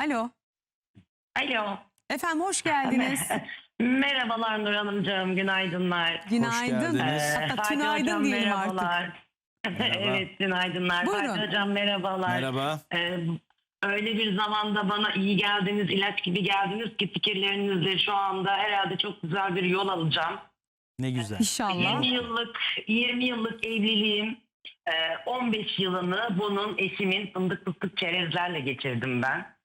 Alo. Alo. Efendim hoş geldiniz. Merhabalar Nur Hanımcığım, günaydınlar. Günaydın. geldiniz. Ee, Hatta Fatih tünaydın Hocam, diyelim artık. merhabalar. Merhaba. evet, günaydınlar. Buyurun. Fatih Hocam merhabalar. Merhaba. Ee, öyle bir zamanda bana iyi geldiniz, ilaç gibi geldiniz ki fikirlerinizle şu anda herhalde çok güzel bir yol alacağım. Ne güzel. İnşallah. 20 yıllık 20 yıllık evliliğim e, 15 yılını bunun eşimin fındık fıstık çerezlerle geçirdim ben.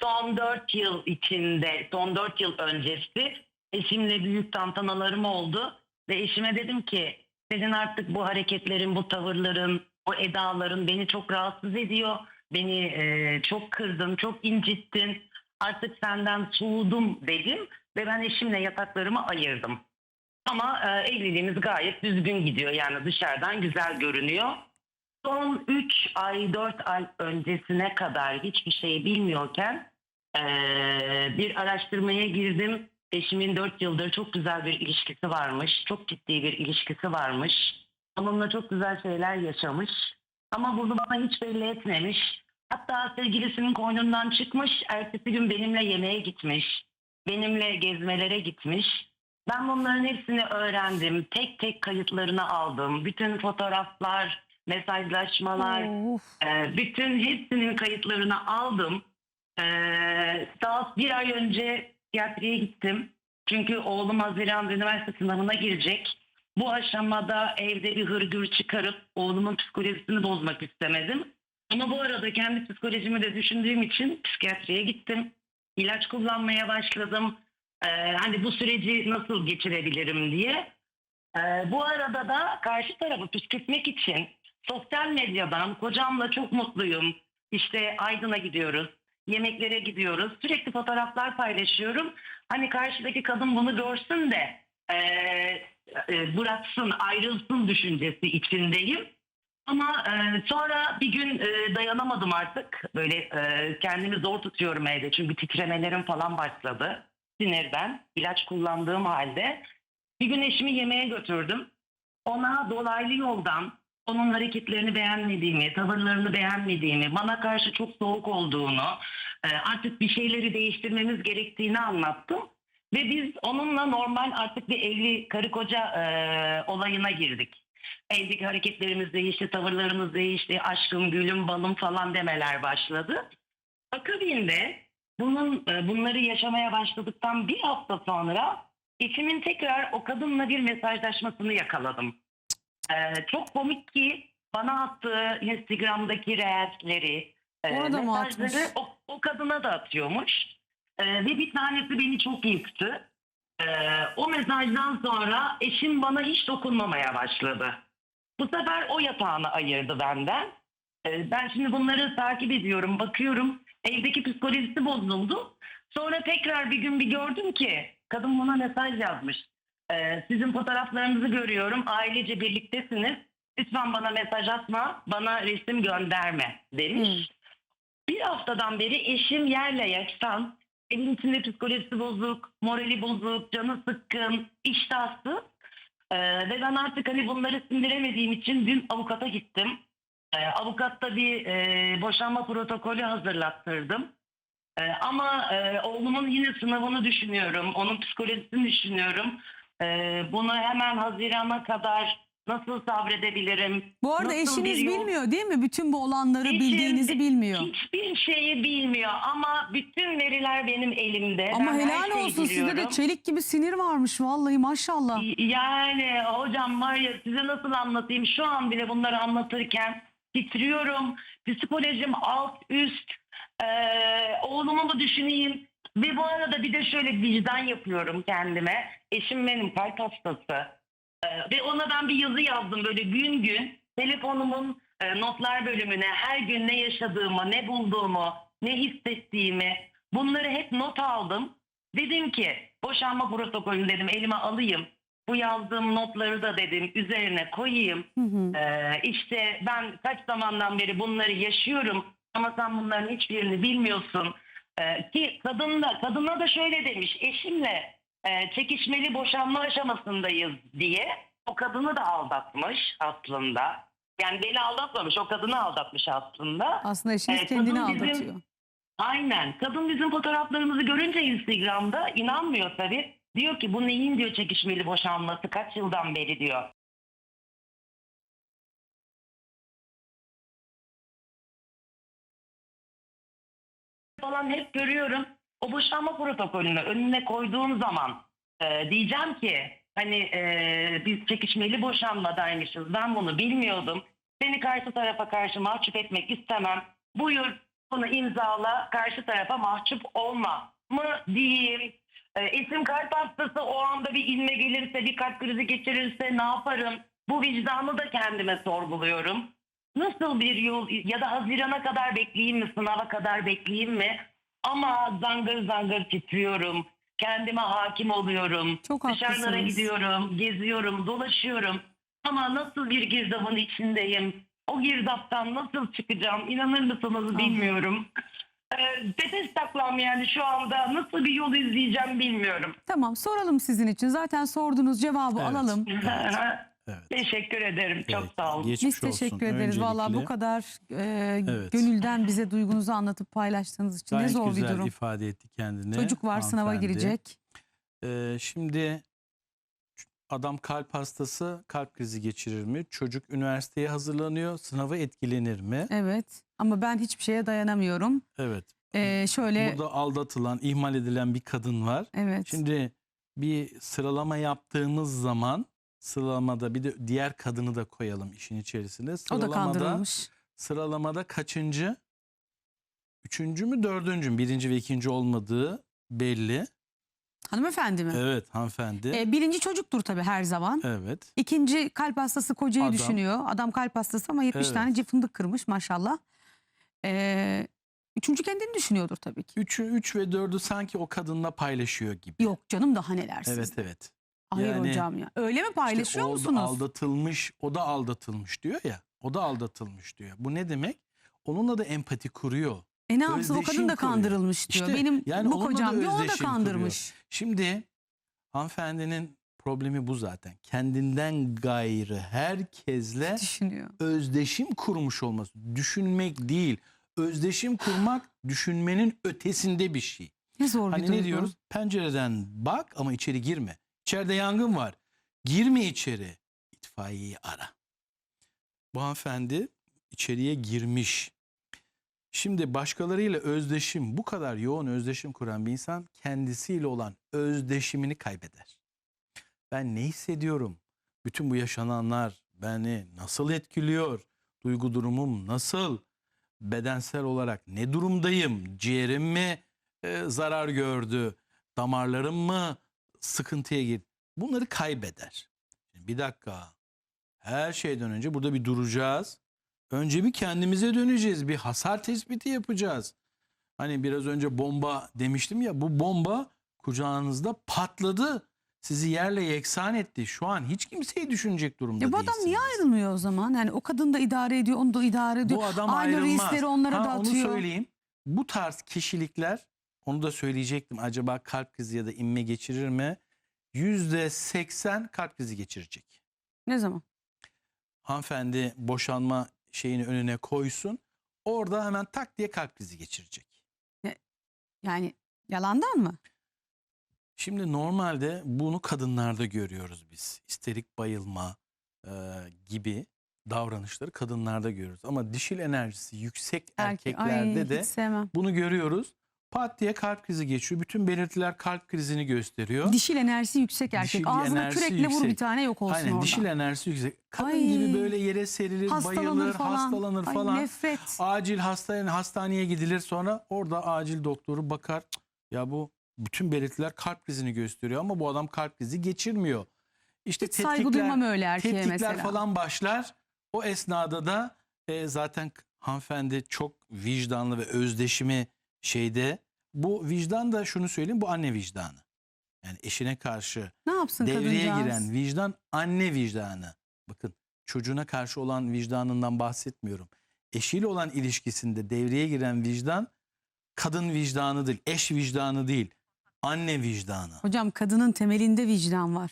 Son 4 yıl içinde, son 4 yıl öncesi eşimle büyük tantanalarım oldu ve eşime dedim ki senin artık bu hareketlerin, bu tavırların, o edaların beni çok rahatsız ediyor. Beni e, çok kırdın, çok incittin. Artık senden soğudum dedim ve ben eşimle yataklarımı ayırdım. Ama e, evliliğimiz gayet düzgün gidiyor. Yani dışarıdan güzel görünüyor. Son 3 ay 4 ay öncesine kadar hiçbir şey bilmiyorken e, bir araştırmaya girdim. Eşimin 4 yıldır çok güzel bir ilişkisi varmış. Çok ciddi bir ilişkisi varmış. Onunla çok güzel şeyler yaşamış. Ama bunu bana hiç belli etmemiş. Hatta sevgilisinin koynundan çıkmış. Ertesi gün benimle yemeğe gitmiş. Benimle gezmelere gitmiş. Ben bunların hepsini öğrendim. Tek tek kayıtlarını aldım. Bütün fotoğraflar, mesajlaşmalar, ee, bütün hepsinin kayıtlarını aldım. Ee, daha bir ay önce psikiyatriye gittim. Çünkü oğlum Haziran üniversite sınavına girecek. Bu aşamada evde bir hırgür çıkarıp oğlumun psikolojisini bozmak istemedim. Ama bu arada kendi psikolojimi de düşündüğüm için psikiyatriye gittim. İlaç kullanmaya başladım. Ee, hani bu süreci nasıl geçirebilirim diye. Ee, bu arada da karşı tarafı püskürtmek için sosyal medyadan kocamla çok mutluyum. İşte Aydın'a gidiyoruz, yemeklere gidiyoruz. Sürekli fotoğraflar paylaşıyorum. Hani karşıdaki kadın bunu görsün de e, e, bıraksın, ayrılsın düşüncesi içindeyim. Ama e, sonra bir gün e, dayanamadım artık. Böyle e, kendimi zor tutuyorum evde. Çünkü titremelerim falan başladı. Sinirden, ilaç kullandığım halde. Bir gün eşimi yemeğe götürdüm. Ona dolaylı yoldan onun hareketlerini beğenmediğimi, tavırlarını beğenmediğimi, bana karşı çok soğuk olduğunu, e, artık bir şeyleri değiştirmemiz gerektiğini anlattım. Ve biz onunla normal artık bir evli karı koca e, olayına girdik. Evdeki hareketlerimiz değişti, tavırlarımız değişti, aşkım, gülüm, balım falan demeler başladı. Akabinde bunun e, bunları yaşamaya başladıktan bir hafta sonra eşimin tekrar o kadınla bir mesajlaşmasını yakaladım. Ee, çok komik ki bana attığı Instagram'daki reelsleri, e, mesajları o, o kadına da atıyormuş. Ee, ve bir tanesi beni çok yıktı. Ee, o mesajdan sonra eşim bana hiç dokunmamaya başladı. Bu sefer o yatağını ayırdı benden. Ee, ben şimdi bunları takip ediyorum, bakıyorum. Evdeki psikolojisi bozuldu. Sonra tekrar bir gün bir gördüm ki kadın bana mesaj yazmış. Ee, sizin fotoğraflarınızı görüyorum. Ailece birliktesiniz. Lütfen bana mesaj atma, bana resim gönderme demiş. Hmm. Bir haftadan beri eşim yerle yaksan, evin içinde psikolojisi bozuk, morali bozuk, canı sıkkın, iştahsız. Ee, ve ben artık hani bunları sindiremediğim için dün avukata gittim. Ee, avukatta bir e, boşanma protokolü hazırlattırdım. Ee, ama e, oğlumun yine sınavını düşünüyorum, onun psikolojisini düşünüyorum. Ee, bunu hemen Haziran'a kadar nasıl sabredebilirim? Bu arada Nasıl eşiniz yol- bilmiyor değil mi? Bütün bu olanları Eşim bildiğinizi bilmiyor. Hiçbir şeyi bilmiyor ama bütün veriler benim elimde. Ama Ben helal olsun sizde de çelik gibi sinir varmış vallahi maşallah. Yani hocam var ya size nasıl anlatayım şu an bile bunları anlatırken titriyorum. Psikolojim alt üst. Ee, oğlumu mu düşüneyim? Ve bu arada bir de şöyle vicdan yapıyorum kendime. Eşim benim kalp hastası. Ee, ve ona ben bir yazı yazdım böyle gün gün telefonumun e, notlar bölümüne her gün ne yaşadığımı, ne bulduğumu, ne hissettiğimi bunları hep not aldım. Dedim ki boşanma protokolünü dedim elime alayım. Bu yazdığım notları da dedim üzerine koyayım. Hı hı. Ee, işte ben kaç zamandan beri bunları yaşıyorum ama sen bunların hiçbirini bilmiyorsun. Ee, ki kadın da, kadına da şöyle demiş eşimle e, çekişmeli boşanma aşamasındayız diye o kadını da aldatmış aslında. Yani beni aldatmamış. O kadını aldatmış aslında. Aslında eşiniz Evet, kendini bizim- aldatıyor. Aynen. Kadın bizim fotoğraflarımızı görünce Instagram'da inanmıyor tabii. Diyor ki bu neyin diyor çekişmeli boşanması kaç yıldan beri diyor. falan hep görüyorum. O boşanma protokolünü önüne koyduğum zaman e, diyeceğim ki hani e, biz çekişmeli boşanmadaymışız. Ben bunu bilmiyordum. Seni karşı tarafa karşı mahcup etmek istemem. Buyur bunu imzala karşı tarafa mahcup olma mı diyeyim. E, isim kalp hastası o anda bir inme gelirse bir kalp krizi geçirirse ne yaparım? Bu vicdanı da kendime sorguluyorum. Nasıl bir yol ya da Haziran'a kadar bekleyeyim mi sınava kadar bekleyeyim mi? Ama zangır zangır titriyorum. Kendime hakim oluyorum. Çok Dışarılara haklısınız. gidiyorum, geziyorum, dolaşıyorum. Ama nasıl bir girdabın içindeyim? O girdaptan nasıl çıkacağım? İnanır mısınız bilmiyorum. Ee, Tepes taklam yani şu anda nasıl bir yol izleyeceğim bilmiyorum. Tamam soralım sizin için. Zaten sorduğunuz cevabı Evet. alalım. Evet. Teşekkür ederim. Çok Peki, sağ olun. geçmiş Biz teşekkür olsun ederiz. Vallahi bu öncelikle. kadar e, Evet. gönülden bize duygunuzu anlatıp paylaştığınız için ne Gayet zor bir güzel durum. ifade etti kendini. Çocuk var sınava girecek. Ee, şimdi adam kalp hastası kalp krizi geçirir mi? Çocuk üniversiteye hazırlanıyor sınava etkilenir mi? Evet ama ben hiçbir şeye dayanamıyorum. Evet. E, şöyle Burada aldatılan, ihmal edilen bir kadın var. evet. Şimdi bir sıralama yaptığımız zaman sıralamada bir de diğer kadını da koyalım işin içerisine. o da Sıralamada, kandırılmış. Sıralamada kaçıncı? Üçüncü mü dördüncü mü? Birinci ve ikinci olmadığı belli. Hanımefendi mi? Evet hanımefendi. E, birinci çocuktur tabii her zaman. evet. İkinci kalp hastası kocayı Adam. düşünüyor. Adam kalp hastası ama 70 Evet. tane fındık kırmış maşallah. E, üçüncü kendini düşünüyordur tabii ki. Üçü, üç ve dördü sanki o kadınla paylaşıyor gibi. Yok canım daha neler Evet evet. Hayır Yani hocam ya. Öyle mi paylaşıyor o da musunuz? aldatılmış, o da aldatılmış diyor ya. O da aldatılmış diyor. Bu ne demek? Onunla da empati kuruyor. E ne yapsın o özdeşim kadın da kuruyor. kandırılmış diyor. İşte, Benim yani bu onunla da kocam diyor o da özdeşim kandırmış. Şimdi hanımefendinin problemi bu zaten. Kendinden gayrı herkesle Düşünüyor. özdeşim kurmuş olması. Düşünmek değil. Özdeşim kurmak düşünmenin ötesinde bir şey. Ne zor bir Hani duygu. ne diyoruz? Pencereden bak ama içeri girme. İçeride yangın var. Girme içeri. İtfaiyeyi ara. Bu hanımefendi içeriye girmiş. Şimdi başkalarıyla özdeşim, bu kadar yoğun özdeşim kuran bir insan kendisiyle olan özdeşimini kaybeder. Ben ne hissediyorum? Bütün bu yaşananlar beni nasıl etkiliyor? Duygu durumum nasıl? Bedensel olarak ne durumdayım? Ciğerim mi e, zarar gördü? Damarlarım mı sıkıntıya girdi? Bunları kaybeder. Bir dakika. Her şeyden önce burada bir duracağız. Önce bir kendimize döneceğiz. Bir hasar tespiti yapacağız. Hani biraz önce bomba demiştim ya bu bomba kucağınızda patladı. Sizi yerle yeksan etti. Şu an hiç kimseyi düşünecek durumda Ya bu adam değilsiniz. niye ayrılmıyor o zaman? Yani o kadın da idare ediyor, onu da idare ediyor. Bu adam Aynı ayrılmaz. reisleri onlara Ha, da Onu atıyor. söyleyeyim. Bu tarz kişilikler onu da söyleyecektim. Acaba kalp krizi ya da inme geçirir mi? Yüzde seksen kalp krizi geçirecek. Ne zaman? Hanımefendi boşanma şeyini önüne koysun. Orada hemen tak diye kalp krizi geçirecek. Yani yalandan mı? Şimdi normalde bunu kadınlarda görüyoruz biz. İsterik bayılma e, gibi davranışları kadınlarda görüyoruz. Ama dişil enerjisi yüksek Erkek. erkeklerde Ay, de sevmem. bunu görüyoruz. Pat diye kalp krizi geçiyor. Bütün belirtiler kalp krizini gösteriyor. Dişil enerjisi yüksek erkek. Dişil Ağzına enerjisi kürekle vur yüksek. bir tane yok olsun Aynen orada. dişil enerjisi yüksek. Kadın Ay. gibi böyle yere serilir, hastalanır bayılır, falan. hastalanır Ay, falan. nefret. Acil hastane, hastaneye gidilir sonra orada acil doktoru bakar. "Cık, Ya bu bütün belirtiler kalp krizini gösteriyor ama bu adam kalp krizi geçirmiyor. İşte Hiç saygı duymam öyle erkeğe tetkikler mesela. falan başlar. O esnada da e, zaten hanımefendi çok vicdanlı ve özdeşimi şeyde. Bu vicdan da şunu söyleyeyim bu anne vicdanı. Yani eşine karşı Ne yapsın devreye kadıncağız? giren vicdan anne vicdanı. Bakın çocuğuna karşı olan vicdanından bahsetmiyorum. Eşiyle olan ilişkisinde devreye giren vicdan kadın vicdanı değil, eş vicdanı değil. Anne vicdanı. Hocam kadının temelinde vicdan var.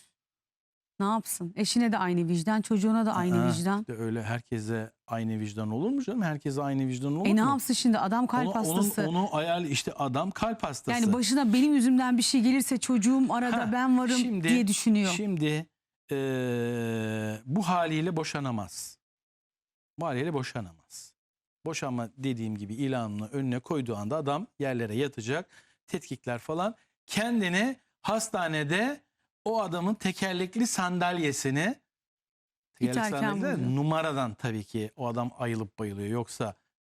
Ne yapsın? Eşine de aynı vicdan, çocuğuna da aynı Ha, vicdan. işte öyle herkese aynı vicdan olur mu canım? Herkese aynı vicdan olur E ne mu? yapsın şimdi adam kalp onu, hastası. Onu, onu ayar işte adam kalp hastası. yani başına benim yüzümden bir şey gelirse çocuğum arada Ha, ben varım şimdi- diye düşünüyor. Şimdi eee, bu haliyle boşanamaz. Bu haliyle boşanamaz. Boşanma dediğim gibi ilanını önüne koyduğu anda adam yerlere yatacak. Tetkikler falan. Kendini hastanede o adamın tekerlekli sandalyesini tekerlekli İterken sandalyede buluyor. numaradan tabii ki o adam ayılıp bayılıyor. Yoksa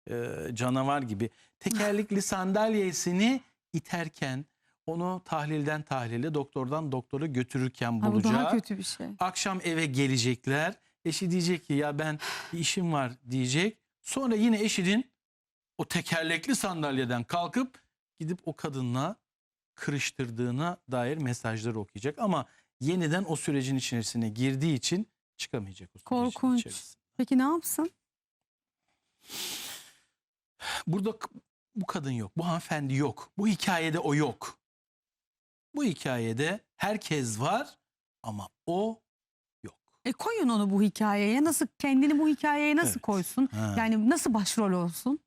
eee, canavar gibi tekerlekli sandalyesini iterken onu tahlilden tahlile doktordan doktora götürürken Ha, bu bulacak. daha kötü bir şey. Akşam eve gelecekler. Eşi diyecek ki ya ben bir işim var diyecek. Sonra yine eşinin o tekerlekli sandalyeden kalkıp gidip o kadınla kırıştırdığına dair mesajları okuyacak. Ama yeniden o sürecin içerisine girdiği için çıkamayacak o sürecin Korkunç. içerisinde. Peki ne yapsın? Burada bu kadın yok, bu hanımefendi yok. Bu hikayede o yok. Bu hikayede herkes var ama o yok. E koyun onu bu hikayeye. Nasıl kendini bu hikayeye nasıl Evet. koysun? Ha. Yani nasıl başrol olsun?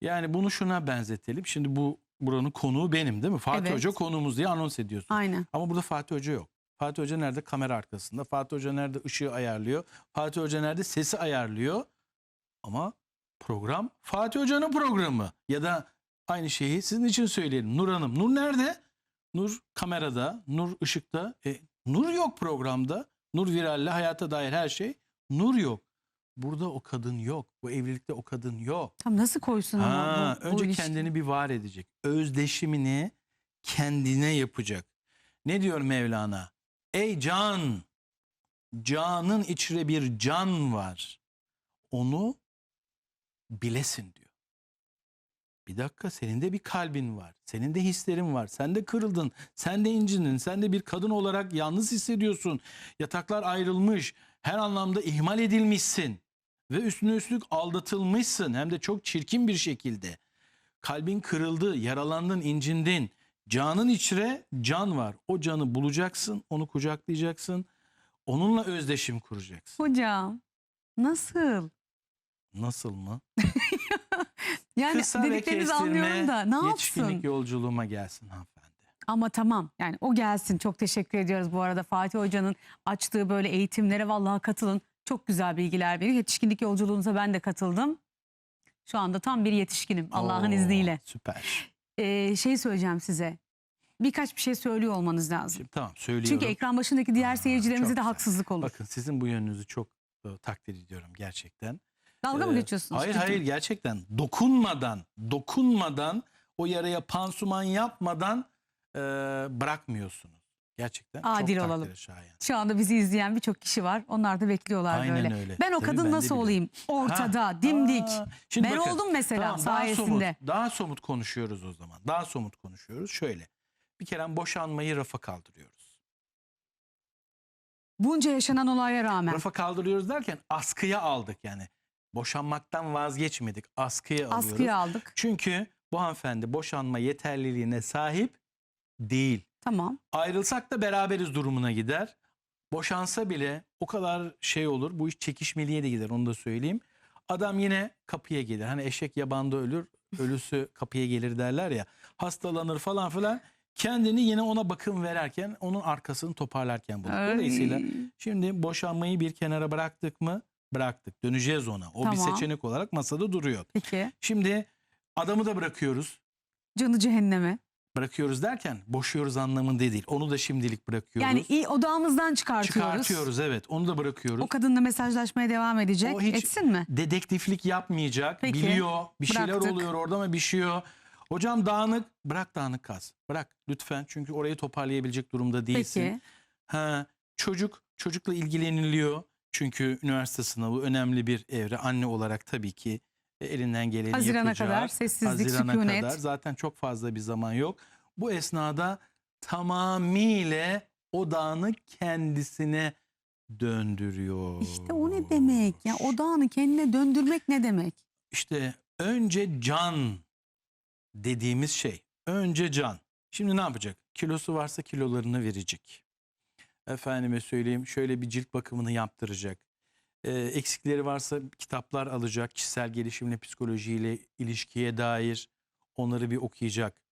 Yani bunu şuna benzetelim. Şimdi bu buranın konuğu benim değil mi? Fatih Evet. Hoca konuğumuz diye anons ediyorsun. Aynen. Ama burada Fatih Hoca yok. Fatih Hoca nerede? Kamera arkasında. Fatih Hoca nerede? ışığı ayarlıyor. Fatih Hoca nerede? Sesi ayarlıyor. Ama program Fatih Hoca'nın programı. Ya da aynı şeyi sizin için söyleyelim. Nur Hanım. Nur nerede? Nur kamerada. Nur ışıkta. E, Nur yok programda. Nur Viral'le hayata dair her şey. Nur yok. Burada o kadın yok. Bu evlilikte o kadın yok. Tam nasıl koysun ama Ha, bu, bu önce ilişki? kendini bir var edecek. Özdeşimini kendine yapacak. Ne diyor Mevlana? Ey can, canın içre bir can var. Onu bilesin diyor. Bir dakika senin de bir kalbin var. Senin de hislerin var. Sen de kırıldın. Sen de incindin. Sen de bir kadın olarak yalnız hissediyorsun. Yataklar ayrılmış. Her anlamda ihmal edilmişsin. Ve üstüne üstlük aldatılmışsın. Hem de çok çirkin bir şekilde. Kalbin kırıldı, yaralandın, incindin. Canın içre can var. O canı bulacaksın, onu kucaklayacaksın. Onunla özdeşim kuracaksın. Hocam nasıl? Nasıl mı? Yani Kısa ve dediklerinizi anlıyorum da ne yetişkinlik yapsın? yolculuğuma gelsin hanımefendi. Ama tamam yani o gelsin. Çok teşekkür ediyoruz bu arada Fatih Hoca'nın açtığı böyle eğitimlere vallahi katılın. Çok güzel bilgiler veriyor. Yetişkinlik yolculuğunuza ben de katıldım. Şu anda tam bir yetişkinim Allah'ın Oo, izniyle. Süper. Ee, şey söyleyeceğim size. Birkaç bir şey söylüyor olmanız lazım. Şimdi, tamam söylüyorum. Çünkü ekran başındaki diğer seyircilerimize de güzel. haksızlık olur. Bakın sizin bu yönünüzü çok e, takdir ediyorum gerçekten. Dalga mı Ee, geçiyorsunuz? Hayır hayır gerçekten dokunmadan dokunmadan o yaraya pansuman yapmadan e, bırakmıyorsunuz. Gerçekten Adil çok takdire olalım. şayan. Şu anda bizi izleyen birçok kişi var. Onlar da bekliyorlar Aynen böyle. öyle. Ben o Tabii kadın ben de nasıl olayım? Ortada, dimdik. aa, şimdi ben bakın, oldum mesela tamam, daha sayesinde. somut, daha somut konuşuyoruz o zaman. Daha somut konuşuyoruz. Şöyle. Bir kere boşanmayı rafa kaldırıyoruz. Bunca yaşanan olaya rağmen. Rafa kaldırıyoruz derken askıya aldık yani. Boşanmaktan vazgeçmedik. Askıya alıyoruz. Askıya aldık. Çünkü bu hanımefendi boşanma yeterliliğine sahip değil. Tamam. Ayrılsak da beraberiz durumuna gider. Boşansa bile o kadar şey olur. Bu iş çekişmeliye de gider onu da söyleyeyim. Adam yine kapıya gelir. Hani eşek yabanda ölür, ölüsü kapıya gelir derler ya. Hastalanır falan filan. Kendini yine ona bakım vererken onun arkasını toparlarken bulur. Dolayısıyla Ay. şimdi boşanmayı bir kenara bıraktık mı? Bıraktık. Döneceğiz ona. O bir Tamam. seçenek olarak masada duruyor. Peki. Şimdi adamı da bırakıyoruz. Canı cehenneme. Bırakıyoruz derken boşuyoruz anlamında değil. Onu da şimdilik bırakıyoruz. Yani iyi odağımızdan çıkartıyoruz. Çıkartıyoruz evet. Onu da bırakıyoruz. O kadınla mesajlaşmaya devam edecek. O hiç- Etsin mi? Dedektiflik yapmayacak. Peki, Biliyor. Bir şeyler bıraktık. oluyor orada mı bir şey yok. Hocam dağınık. Bırak dağınık kaz. Bırak lütfen. Çünkü orayı toparlayabilecek durumda değilsin. Peki. Ha, çocuk çocukla ilgileniliyor. Çünkü üniversite sınavı önemli bir evre. Anne olarak tabii ki elinden geleni Hazirana yapacak. kadar sessizlik, Hazirana sükunet. kadar zaten çok fazla bir zaman yok. Bu esnada tamamıyla odağını kendisine döndürüyor. İşte o ne demek? Ya odağını kendine döndürmek ne demek? İşte önce can dediğimiz şey. Önce can. Şimdi ne yapacak? Kilosu varsa kilolarını verecek. Efendime söyleyeyim şöyle bir cilt bakımını yaptıracak. Ee, eksikleri varsa kitaplar alacak. Kişisel gelişimle, psikolojiyle ilişkiye dair onları bir okuyacak.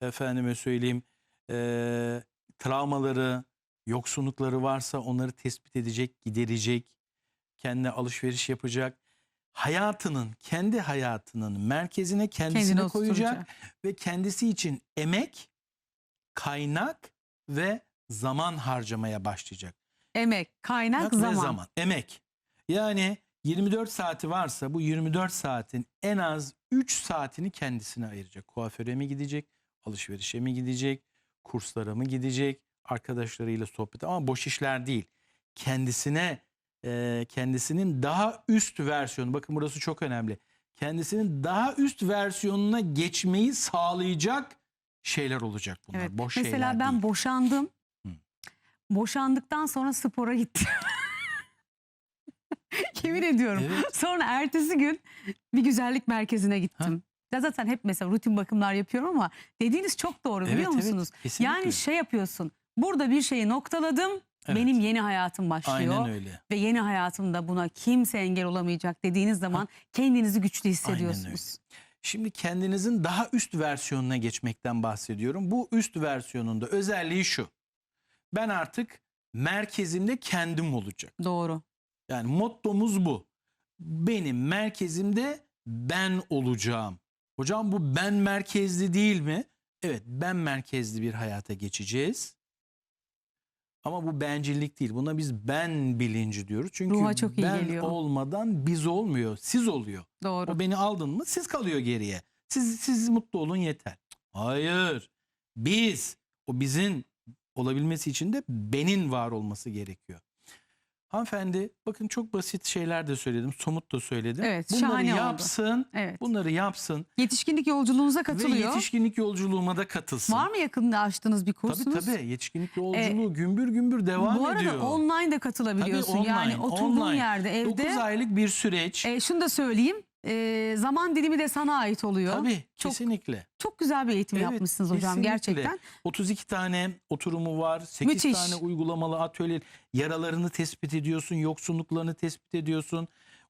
Efendime söyleyeyim ee, travmaları, yoksunlukları varsa onları tespit edecek, giderecek. Kendine alışveriş yapacak. Hayatının, kendi hayatının merkezine kendisini Kendini koyacak oturtacak. ve kendisi için emek, kaynak ve zaman harcamaya başlayacak. Emek, kaynak, Ve zaman. zaman, emek. Yani 24 saati varsa bu 24 saatin en az 3 saatini kendisine ayıracak. Kuaföre mi gidecek, alışverişe mi gidecek, kurslara mı gidecek, arkadaşlarıyla sohbet ama boş işler değil. Kendisine e, kendisinin daha üst versiyonu bakın burası çok önemli. Kendisinin daha üst versiyonuna geçmeyi sağlayacak şeyler olacak bunlar. Evet. Boş Mesela şeyler ben değil. boşandım. Hı. Boşandıktan sonra spora gittim. Yemin ediyorum. Evet. Sonra ertesi gün bir güzellik merkezine gittim. Ya zaten hep mesela rutin bakımlar yapıyorum ama dediğiniz çok doğru biliyor Evet, evet, musunuz? kesinlikle. Yani şey yapıyorsun. Burada bir şeyi noktaladım. Evet. Benim yeni hayatım başlıyor. Aynen öyle. Ve yeni hayatımda buna kimse engel olamayacak dediğiniz zaman kendinizi güçlü öyle. hissediyorsunuz. Şimdi kendinizin daha üst versiyonuna geçmekten bahsediyorum. Bu üst versiyonunda özelliği şu. Ben artık merkezimde kendim olacak. Doğru. Yani mottomuz bu. Benim merkezimde ben olacağım. Hocam bu ben merkezli değil mi? Evet ben merkezli bir hayata geçeceğiz. Ama bu bencillik değil. Buna biz ben bilinci diyoruz. Çünkü Ruha çok iyi ben geliyor. olmadan biz olmuyor. Siz oluyor. Doğru. O beni aldın mı siz kalıyor geriye. Siz, siz mutlu olun yeter. Hayır. Biz. O bizim olabilmesi için de benin var olması gerekiyor. Hanımefendi bakın çok basit şeyler de söyledim. Somut da söyledim. Evet, Bunları şahane oldu. yapsın. Evet. Bunları yapsın. Yetişkinlik yolculuğunuza Ve katılıyor. yetişkinlik yolculuğuma da katılsın. Var mı yakında açtığınız bir Tabii kursunuz? tabii. Yetişkinlik yolculuğu gümbür gümbür devam Bu arada ediyor. online de katılabiliyorsun. Tabii yani online, oturduğun online. yerde 9 evde. aylık bir süreç. E, şunu da söyleyeyim. E, zaman dilimi de sana ait oluyor. tabii çok- kesinlikle. Çok güzel bir eğitim Evet, yapmışsınız hocam kesinlikle. gerçekten. 32 tane oturumu var. 8 Müthiş. tane uygulamalı atölye. Yaralarını tespit ediyorsun. Yoksunluklarını tespit ediyorsun.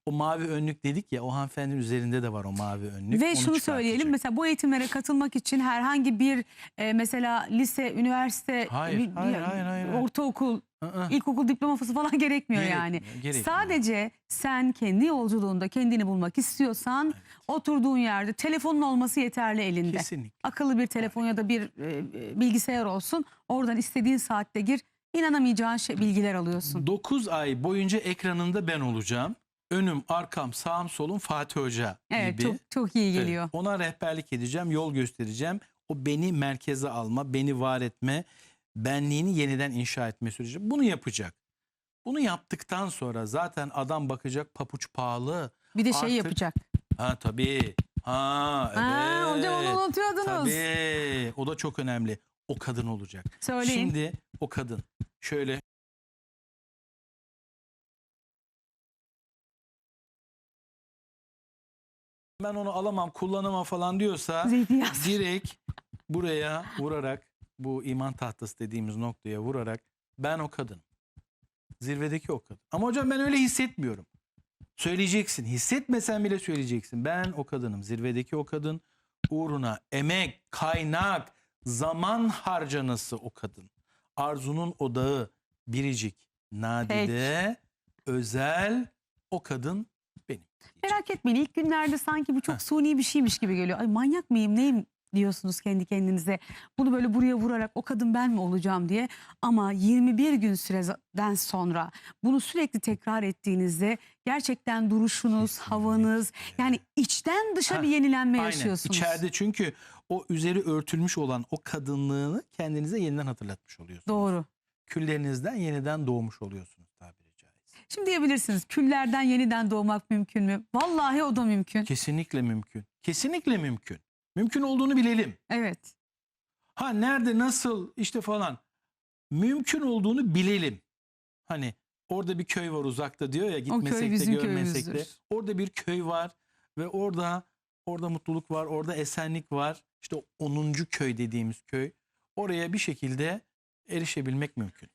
O mavi önlük dedik ya o hanımefendinin üzerinde de var o mavi önlük. Ve Onu şunu söyleyelim mesela bu eğitimlere katılmak için herhangi bir e, mesela lise, üniversite, Hayır, bir- hayır, bir- hayır, hayır, hayır. ortaokul, Aa, ilkokul diploması falan gerekmiyor Gerekmiyor, yani. gerekmiyor. Sadece sen kendi yolculuğunda kendini bulmak istiyorsan oturduğun yerde telefonun olması yeterli elinde. kesinlikle. Akıllı bir telefon ya da bir e, e, bilgisayar olsun. Oradan istediğin saatte gir. İnanamayacağın şey, bilgiler alıyorsun. 9 ay boyunca ekranında ben olacağım. Önüm, arkam, sağım, solum Fatih Hoca Evet gibi. çok çok iyi Evet, geliyor. ona rehberlik edeceğim, yol göstereceğim. O beni merkeze alma, beni var etme, benliğini yeniden inşa etme süreci. Bunu yapacak. Bunu yaptıktan sonra zaten adam bakacak papuç pahalı. Bir de şey artık- yapacak. Ha tabii. Ha evet. Ha, hocam onu unutuyordunuz. Tabii. O da çok önemli. O kadın olacak. Söyleyin. Şimdi o kadın şöyle ben onu alamam, kullanamam falan diyorsa direkt buraya vurarak bu iman tahtası dediğimiz noktaya vurarak ben o kadın. Zirvedeki o kadın. Ama hocam ben öyle hissetmiyorum. Söyleyeceksin. Hissetmesen bile söyleyeceksin. Ben o kadınım. Zirvedeki o kadın. Uğruna emek, kaynak, zaman harcanası o kadın. Arzunun odağı, biricik, nadide, özel o kadın. Merak etmeyin ilk günlerde sanki bu çok suni bir şeymiş gibi geliyor. Ay manyak mıyım neyim diyorsunuz kendi kendinize. Bunu böyle buraya vurarak o kadın ben mi olacağım diye. Ama 21 gün süreden sonra bunu sürekli tekrar ettiğinizde gerçekten duruşunuz, Kesinlikle. havanız yani içten dışa Heh, bir yenilenme Aynen. yaşıyorsunuz. İçeride çünkü o üzeri örtülmüş olan o kadınlığını kendinize yeniden hatırlatmış oluyorsunuz. Doğru. Küllerinizden yeniden doğmuş oluyorsunuz. Şimdi diyebilirsiniz küllerden yeniden doğmak mümkün mü? Vallahi o da mümkün. Kesinlikle mümkün. Kesinlikle mümkün. Mümkün olduğunu bilelim. Evet. Ha nerede nasıl işte falan. Mümkün olduğunu bilelim. Hani orada bir köy var uzakta diyor ya gitmesek de görmesek de. Orada bir köy var ve orada orada mutluluk var, orada esenlik var. İşte 10. köy dediğimiz köy. Oraya bir şekilde erişebilmek mümkün.